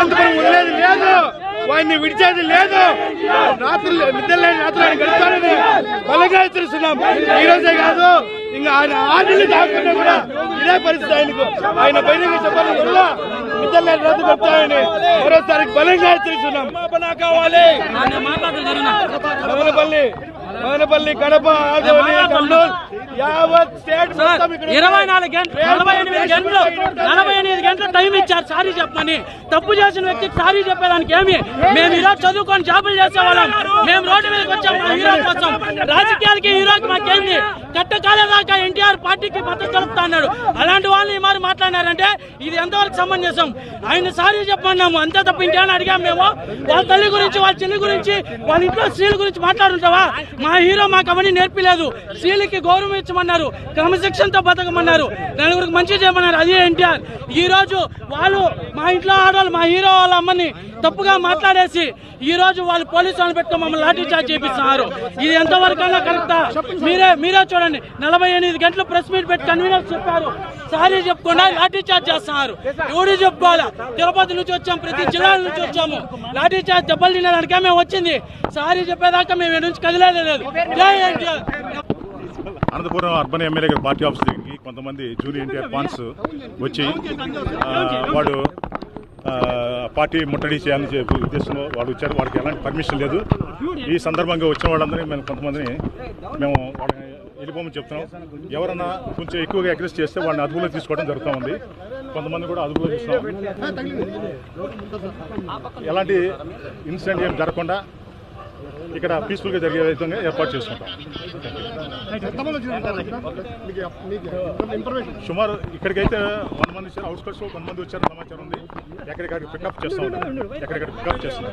అనంతపురం వదిలేది లేదు. వాడిని విడిచేది లేదు. రాత్రులు నిద్రలేని రాత్రులు ఆయన గడుపుతారని బలంగా హెచ్చరిస్తున్నాం ఈ రోజే కాదు ఇంకా ఆయన ఆటలు దాక్కున్నా కూడా ఇదే పరిస్థితి ఆయనకు. ఆయన బయటకు చెప్పాలి వల్ల నిద్రలేని రాత్రి గడుపుతారని మరోసారి బలంగా హెచ్చరిస్తున్నాం. కావాలి. మదనపల్లి మదనపల్లి కడప ఆదోని కర్నూలు యావత్ స్టేట్ మొత్తం ఇక్కడ ఇరవై నాలుగు గంటలు నలభై ఎనిమిది గంటలు నలభై ఎనిమిది గంటలు టైం ఇచ్చారు సారీ చెప్పమని. తప్పు చేసిన వ్యక్తికి సారీ చెప్పేదానికి ఏమి? మేము ఇలా చదువుకొని జాబులు చేసేవాళ్ళం. మేము రోడ్డు మీదకి వచ్చాం మా హీరో కోసం. రాజకీయాలకి హీరోకి మాకేంది? కట్టకాలేదాకా ఎన్టీఆర్ పార్టీకి మద్దతు తెలుపుతా అన్నాడు. అలాంటి వాళ్ళు ఈ మరి మాట్లాడినారంటే ఇది ఎంతవరకు సమంజసం? ఆయన సారీ చెప్పమన్నాము. అంతే తప్ప అని అడిగాం మేము. వాళ్ళ తల్లి గురించి వాళ్ళ చెల్లి గురించి వాళ్ళ ఇంట్లో స్త్రీల గురించి మాట్లాడుంటావా? మా హీరో మాకు అవన్నీ నేర్పిలేదు. స్త్రీలకి గౌరవం ఇచ్చమన్నారు. క్రమశిక్షణతో బతకమన్నారు. నలుగురికి మంచి చేయమన్నారు. అదే ఎన్టీఆర్. ఈ రోజు వాళ్ళు మా ఇంట్లో ఆడవాళ్ళు మా హీరో వాళ్ళ అమ్మని తప్పుగా మాట్లాడేసి ఈ రోజు వాళ్ళు పోలీసు వాళ్ళని మమ్మల్ని లాఠీ చార్జ్ చేపిస్తున్నారు. ఇది ఎంతవరకైనా కరెక్టా? మీరే మీరే చూడండి. నలభై ఎనిమిది గంటలు ప్రెస్ మీట్ పెట్టి కన్వీనర్ చెప్పారు. సారీ చెప్పకుండా లాఠీ చార్జ్ చేస్తున్నారు. ఎవరు చెప్పుకోవాలా? తిరుపతి నుంచి వచ్చాం ప్రతి జిల్లా నుంచి వచ్చాము. లాఠీ చార్జ్ దెబ్బలు తినడానికే మేము వచ్చింది. సారీ చెప్పేదాకా మేము నుంచి కదిలేదు లేదు. Anantapur urban MLA party office దగ్గరికి కొంతమంది జూనియర్ ఎన్టీఆర్ ఫాన్స్ వచ్చి వాడు పార్టీ ముట్టడి చేయాలని చెప్పి ఉద్దేశంలో వాడు వచ్చారు. వాడికి ఎలాంటి పర్మిషన్ లేదు. ఈ సందర్భంగా వచ్చిన వాళ్ళందరినీ మేము కొంతమందిని మేము వాళ్ళని వెళ్ళిపోమని చెప్తున్నాం. ఎవరన్నా కొంచెం ఎక్కువగా అగ్రెస్ చేస్తే వాడిని అదుపులో తీసుకోవడం జరుగుతూ ఉంది. కొంతమంది కూడా అదుపులో తీసుకున్నాం ఎలాంటి ఇన్సిడెంట్ ఏం జరగకుండా ఇక్కడ పీస్ఫుల్గా జరిగే విధంగా ఏర్పాటు చేసుకుంటాం. సుమారు ఇక్కడికైతే వన్ మంది వచ్చారు అవుట్స్కట్స్ కొంతమంది వచ్చారు సమాచారం ఉంది. ఎక్కడికక్కడ పికప్ చేస్తాం ఎక్కడికక్కడ పికప్ చేస్తున్నాం